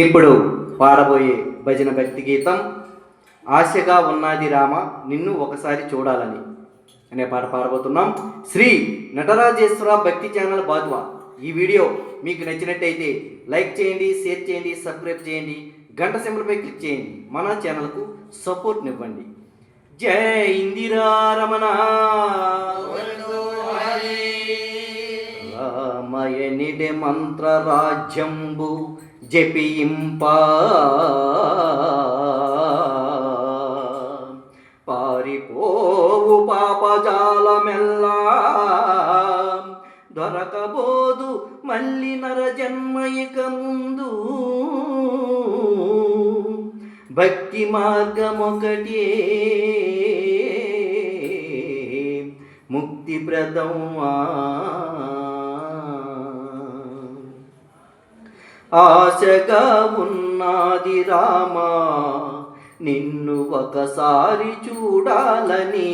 ఇప్పుడు పాడబోయే భజన భక్తి గీతం ఆశగా ఉన్నది రామ నిన్ను ఒకసారి చూడాలని అనే పాట పాడబోతున్నాం. శ్రీ నటరాజేశ్వర భక్తి ఛానల్ బాధ్వ. ఈ వీడియో మీకు నచ్చినట్టయితే లైక్ చేయండి షేర్ చేయండి సబ్స్క్రైబ్ చేయండి గంట సింబల్పై క్లిక్ చేయండి. మన ఛానల్కు సపోర్ట్నివ్వండి జై ఇందిరా రమణ. మంత్ర రాజ్యంబు జపింప పారిపోవు పాపజాలమెల్లా. దొరకబోదు మళ్ళీ నరజన్మ ఇక ముందు. భక్తి మార్గమొకటే. ముక్తి ఆ ఆశగా ఉన్నది రామా నిన్ను ఒకసారి చూడాలని.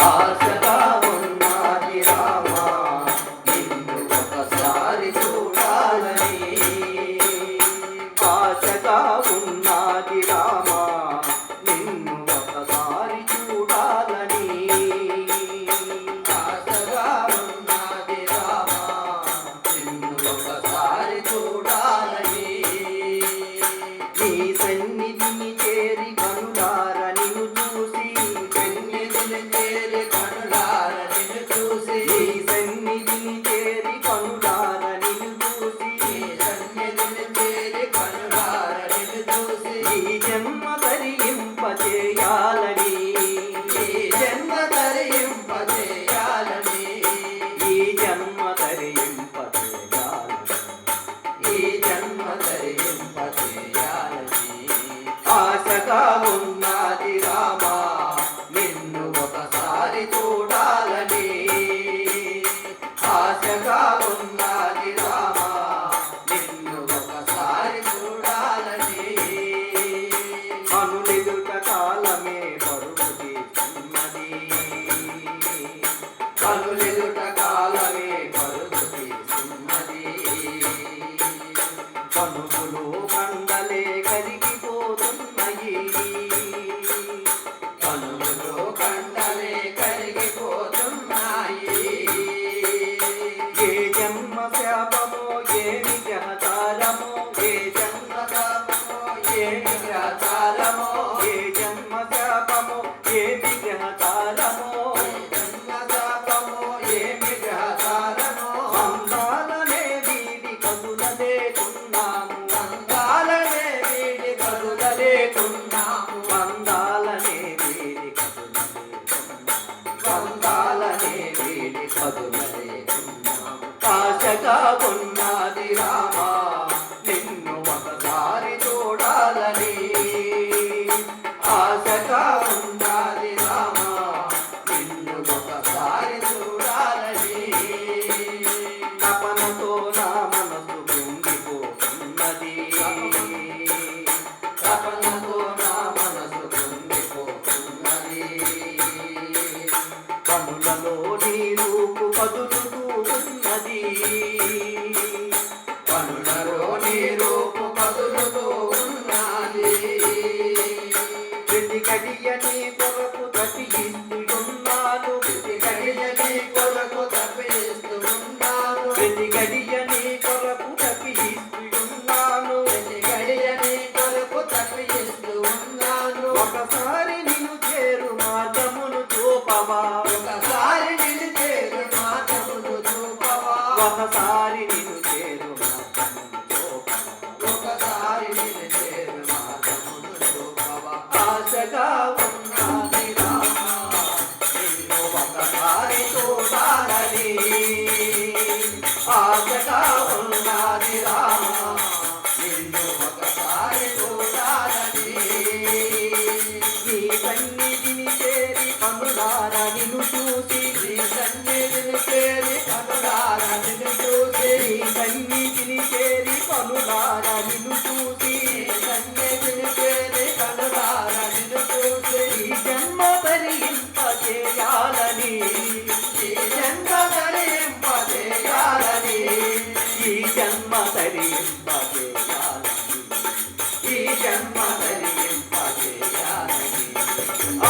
ఆశగా காலடி కనుగులో కండలే కరిగిపోతున్నాయి. కనుగులో కండలే కరిగిపోతున్నాయి. ఏ జన్మ శాపమో ఏమి గ్రహతారమో ఏ జన్మ శాపమో ఏమి గ్రహతారమో ఆశగా ఉన్నాది రామా నిన్ను ఒకసారి చూడాలని ఆశగా ఉన్నాది నిన్ను తరింపజేయాలని ఈ జన్మ తరింపజేయాలని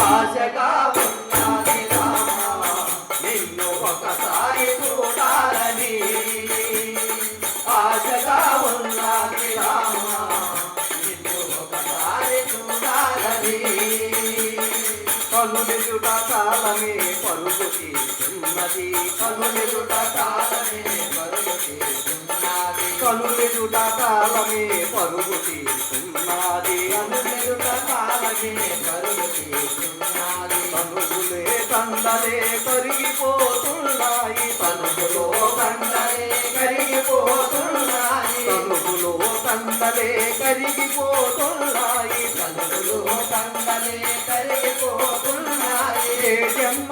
ఆశగా ఉన్నది రామ నిన్ను ఒకసారి చూడాలని ఆశగా ఉన్నది రామ నిన్ను ఒకసారి చూడాలని కనులెదుట కాలమే పరుగు తీస్తున్నది కనులెదుట కాలమే పరుగు తీస్తున్నది కనులెదుట కాలమే పరుగు తీస్తున్నది కనులెదుట కాలమే పరుగు తీస్తున్నది కనుగులే కండలే కరిగిపోతున్నాయి. కనుగులో కండలే కరిగిపోతున్నాయి. కనుగులో కండలే కరిగిపోతున్నాయి. కనుగులో కండలే కరిగిపోతున్నాయి. జన్మ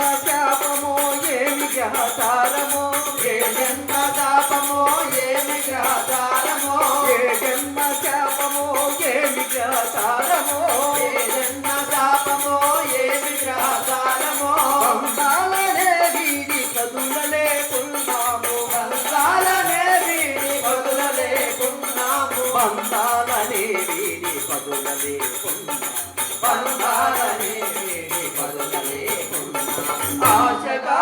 గ్రహతారమో ఏ జన్మ తాపమో ఏమి గ్రహతారమో ఏ జన్మ శాపమో? ఏమి గ్రహతారమో ఏ జన్మ తాపమో ఏమి గ్రహతారమో బంధాలనే వీడి కదులలేకున్నాము బంధాలనే వీడి కదులలేకున్నాము బంధాలనే వీడి కదులలేకున్నాము బంధాలనే వీడి కదులలేకున్నాము ఆశగా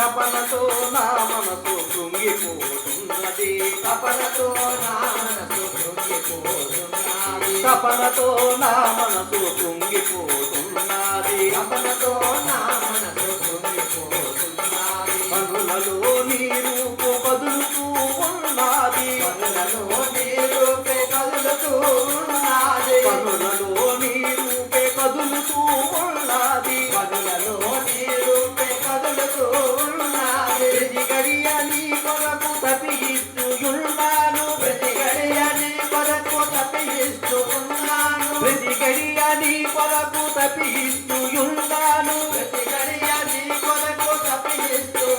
తపనతో నా మనసు కృంగిపోతున్నది. తపనతో నా మనసు కృంగిపోతున్నది. తపనతో నా మనసు కృంగిపోతున్నది. తపనతో నా మనసు కృంగిపోతున్నది. కనులలో నీరు కదులుతూ ఉన్నది. కనులలో నీరు కదులుతూ ఉన్నది. కనులలో నీరు కదులుతూ ఉన్నది.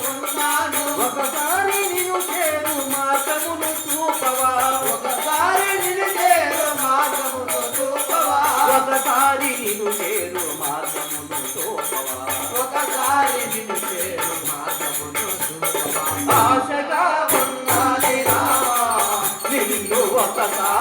ఉన్నాను ఒకసారి నిన్ను చేరు మార్గమును చూపవా. ఒకసారి నిన్ను చేరు మార్గమును చూపవా. ఒకసారి నిన్ను చేరు మార్గమును చూపవా. ఒకసారి నిన్ను చేరు మార్గమును చూపవా. ఆశగా ఉన్నది నిన్ను ఒకసారి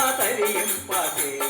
జన్మ